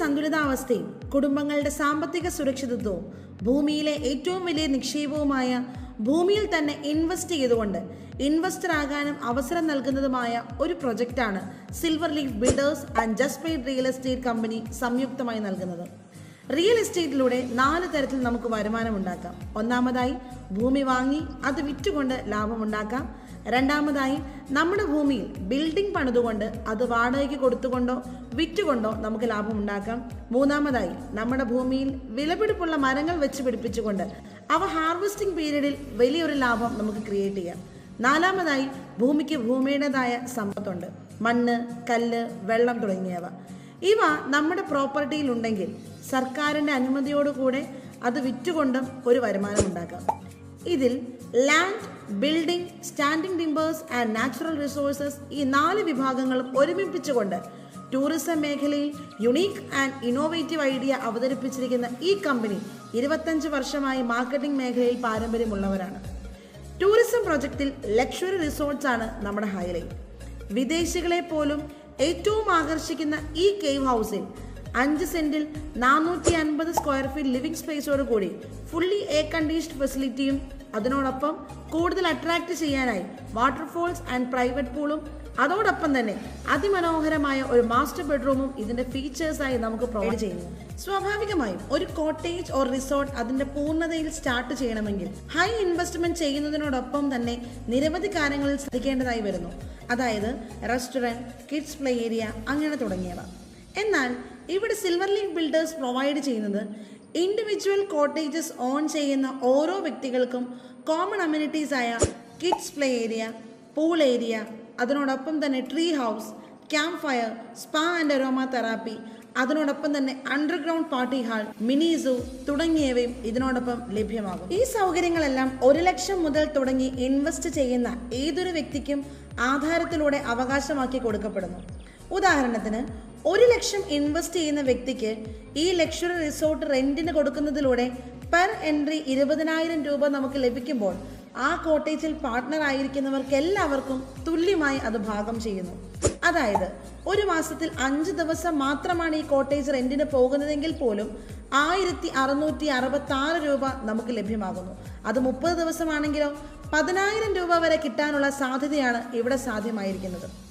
സന്തുലിതാവസ്ഥയും കുടുംബങ്ങളുടെ സാമ്പത്തിക സുരക്ഷിതത്വവും ഭൂമിയിലെ ഏറ്റവും വലിയ നിക്ഷേപവുമായ ഭൂമിയിൽ തന്നെ ഇൻവെസ്റ്റ് ചെയ്തുകൊണ്ട് ഇൻവെസ്റ്റർ ആകാനും അവസരം നൽകുന്നതുമായ ഒരു പ്രൊജക്റ്റാണ് silver leaf builders and just paid real estate company സംയുക്തമായി നൽകുന്നത്. റിയൽ എസ്റ്റേറ്റിലൂടെ നാല് തരത്തിൽ നമുക്ക് വരുമാനം ഉണ്ടാക്കാം. ഒന്നാമതായി ഭൂമി വാങ്ങി അത് വിറ്റുകൊണ്ട് ലാഭമുണ്ടാക്കാം. രണ്ടാമതായി നമ്മുടെ ഭൂമിയിൽ ബിൽഡിംഗ് പണിതുകൊണ്ട് അത് വാടകയ്ക്ക് കൊടുത്തുകൊണ്ടോ വിറ്റുകൊണ്ടോ നമുക്ക് ലാഭം ഉണ്ടാക്കാം മൂന്നാമതായി നമ്മുടെ ഭൂമിയിൽ വിലപിടിപ്പുള്ള മരങ്ങൾ വെച്ച് പിടിപ്പിച്ചുകൊണ്ട് അവ ഹാർവെസ്റ്റിംഗ് പീരീഡിൽ വലിയൊരു ലാഭം നമുക്ക് ക്രിയേറ്റ് ചെയ്യാം. നാലാമതായി ഭൂമിക്ക് ഭൂമിയുടേതായ സമ്പത്തുണ്ട്. മണ്ണ് കല്ല് വെള്ളം തുടങ്ങിയവ. ഇവ നമ്മുടെ പ്രോപ്പർട്ടിയിൽ ഉണ്ടെങ്കിൽ സർക്കാരിന്റെ അനുമതിയോടുകൂടെ അത് വിറ്റുകൊണ്ടും ഒരു വരുമാനം ഉണ്ടാക്കാം. ഇതിൽ land building standing timbers and natural resources ഈ നാല് വിഭാഗങ്ങളും ഒരുമിപ്പിച്ചുകൊണ്ട് ടൂറിസം മേഖലയിൽ യുണീക്ക് ആൻഡ് ഇന്നോവേറ്റീവ് ഐഡിയ അവതരിപ്പിച്ചിരിക്കുന്ന ഈ കമ്പനി ഇരുപത്തഞ്ച് വർഷമായി മാർക്കറ്റിംഗ് മേഖലയിൽ പാരമ്പര്യമുള്ളവരാണ്. ടൂറിസം പ്രൊജക്റ്റിൽ ലക്ഷറി റിസോർട്ട്സ് ആണ് നമ്മുടെ ഹൈലൈറ്റ് വിദേശികളെ പോലും ഏറ്റവും ആകർഷിക്കുന്ന ഈ കേവ് ഹൗസിൽ അഞ്ച് സെന്റിൽ നാനൂറ്റി അൻപത് സ്ക്വയർ ഫീറ്റ് ലിവിംഗ് സ്പേസോട് കൂടി ഫുള്ളി എയർ കണ്ടീഷൻഡ് ഫെസിലിറ്റിയും അതിനോടൊപ്പം കൂടുതൽ അട്രാക്ട് ചെയ്യാനായി വാട്ടർഫോൾസ് ആൻഡ് പ്രൈവറ്റ് പൂളും അതോടൊപ്പം തന്നെ അതിമനോഹരമായ ഒരു മാസ്റ്റർ ബെഡ്റൂമും ഇതിന്റെ ഫീച്ചേഴ്സായി നമുക്ക് പ്രൊവൈഡ് ചെയ്യുന്നു. സ്വാഭാവികമായും ഒരു കോട്ടേജ് ഓർ റിസോർട്ട് അതിന്റെ പൂർണതയിൽ സ്റ്റാർട്ട് ചെയ്യണമെങ്കിൽ ഹൈ ഇൻവെസ്റ്റ്മെന്റ് ചെയ്യുന്നതിനോടൊപ്പം തന്നെ നിരവധി കാര്യങ്ങളിൽ ശ്രദ്ധിക്കേണ്ടതായി വരുന്നു. അതായത് റെസ്റ്റോറന്റ് കിഡ്സ് പ്ലേ ഏരിയ അങ്ങനെ തുടങ്ങിയവ. എന്നാൽ ഇവിടെ സിൽവർ ലീഗ് ബിൽഡേഴ്സ് പ്രൊവൈഡ് ചെയ്യുന്നത് ഇൻഡിവിജ്വൽ കോട്ടേജസ് ഓൺ ചെയ്യുന്ന ഓരോ വ്യക്തികൾക്കും കോമൺ അമ്യൂണിറ്റീസ് ആയ kids play area pool area അതിനോടൊപ്പം തന്നെ tree house camp fire spa and aroma therapy അതിനോടൊപ്പം തന്നെ underground party hall mini zoo തുടങ്ങിയവയും ഇതിനോടൊപ്പം ലഭ്യമാകും. ഈ സൗകര്യങ്ങളെല്ലാം ഒരു ലക്ഷം മുതൽ തുടങ്ങി ഇൻവെസ്റ്റ് ചെയ്യുന്ന ഏതൊരു വ്യക്തിക്കും ആധാരത്തിലൂടെ അവകാശമാക്കി കൊടുക്കപ്പെടുന്നു. ഉദാഹരണത്തിന് ഒരു ലക്ഷം ഇൻവെസ്റ്റ് ചെയ്യുന്ന വ്യക്തിക്ക് ഈ ലക്ഷറി റിസോർട്ട് റെന്റിന് കൊടുക്കുന്നതിലൂടെ പെർ എൻട്രി ഇരുപതിനായിരം രൂപ നമുക്ക് ലഭിക്കുമ്പോൾ ആ കോട്ടേജിൽ പാർട്ട്ണർ ആയിരിക്കുന്നവർക്ക് എല്ലാവർക്കും തുല്യമായി അത് ഭാഗം ചെയ്യുന്നു. അതായത് ഒരു മാസത്തിൽ അഞ്ച് ദിവസം മാത്രമാണ് ഈ കോട്ടേജ് റെന്റിന് പോകുന്നതെങ്കിൽ പോലും ആയിരത്തി അറുന്നൂറ്റി അറുപത്തി ആറ് രൂപ നമുക്ക് ലഭ്യമാകുന്നു. അത് മുപ്പത് ദിവസമാണെങ്കിലോ പതിനായിരം രൂപ വരെ കിട്ടാനുള്ള സാധ്യതയാണ് ഇവിടെ സാധ്യമായിരിക്കുന്നത്.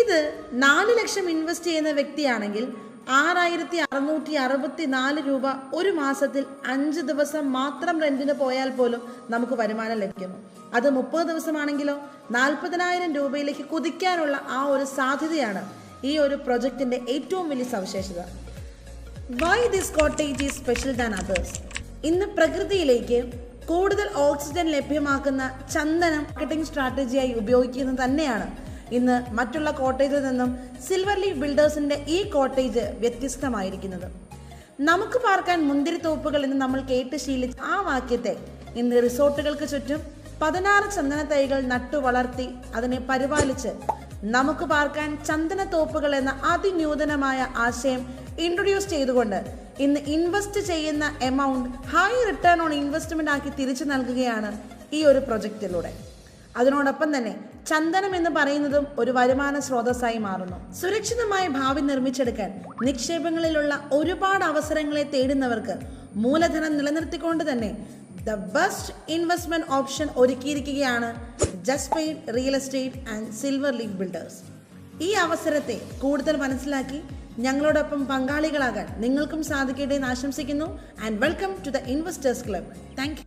ഇത് നാല് ലക്ഷം ഇൻവെസ്റ്റ് ചെയ്യുന്ന വ്യക്തിയാണെങ്കിൽ ആറായിരത്തി അറുന്നൂറ്റി അറുപത്തി നാല് രൂപ ഒരു മാസത്തിൽ അഞ്ച് ദിവസം മാത്രം റെന്റിന് പോയാൽ പോലും നമുക്ക് വരുമാനം ലഭിക്കുന്നു. അത് മുപ്പത് ദിവസമാണെങ്കിലോ നാൽപ്പതിനായിരം രൂപയിലേക്ക് കുതിക്കാനുള്ള ആ ഒരു സാധ്യതയാണ് ഈ ഒരു പ്രൊജക്ടിന്റെ ഏറ്റവും വലിയ സവിശേഷത. Why this cottage is special than others ഇന്ന് പ്രകൃതിയിലേക്ക് കൂടുതൽ ഓക്സിജൻ ലഭ്യമാക്കുന്ന ചന്ദനം മാർക്കറ്റിംഗ് സ്ട്രാറ്റജിയായി ഉപയോഗിക്കുന്നത് തന്നെയാണ്. ഇന്ന് മറ്റുള്ള കോട്ടേജിൽ നിന്നും സിൽവർ ലീഫ് ബിൽഡേഴ്സിന്റെ ഈ കോട്ടേജ് വ്യത്യസ്തമായിരിക്കുന്നത്. നമുക്ക് പാർക്കാൻ മുന്തിരിത്തോപ്പുകൾ എന്ന് നമ്മൾ കേട്ട് ശീലിച്ച ആ വാക്യത്തെ ഇന്ന് റിസോർട്ടുകൾക്ക് ചുറ്റും പതിനാറ് ചന്ദന തൈകൾ നട്ടു വളർത്തി അതിനെ പരിപാലിച്ച് നമുക്ക് പാർക്കാൻ ചന്ദനത്തോപ്പുകൾ എന്ന അതിനൂതനമായ ആശയം ഇൻട്രൊഡ്യൂസ് ചെയ്തുകൊണ്ട് ഇന്ന് ഇൻവെസ്റ്റ് ചെയ്യുന്ന amount high return on investment ആക്കി തിരിച്ചു നൽകുകയാണ് ഈ ഒരു പ്രൊജക്റ്റിലൂടെ അതിനോടൊപ്പം തന്നെ ചന്ദനം എന്ന് പറയുന്നതും ഒരു വരുമാന സ്രോതസ്സായി മാറുന്നു. സുരക്ഷിതമായ ഭാവി നിർമ്മിച്ചെടുക്കാൻ നിക്ഷേപങ്ങളിലുള്ള ഒരുപാട് അവസരങ്ങളെ തേടുന്നവർക്ക് മൂലധനം നിലനിർത്തിക്കൊണ്ട് തന്നെ the best investment option ഒരുക്കിയിരിക്കുകയാണ് just paid real estate and silver league builders ഈ അവസരത്തെ കൂടുതൽ മനസ്സിലാക്കി ഞങ്ങളോടൊപ്പം പങ്കാളികളാകാൻ നിങ്ങൾക്കും സാധിക്കട്ടെ എന്ന് ആശംസിക്കുന്നു and welcome to the investors club thank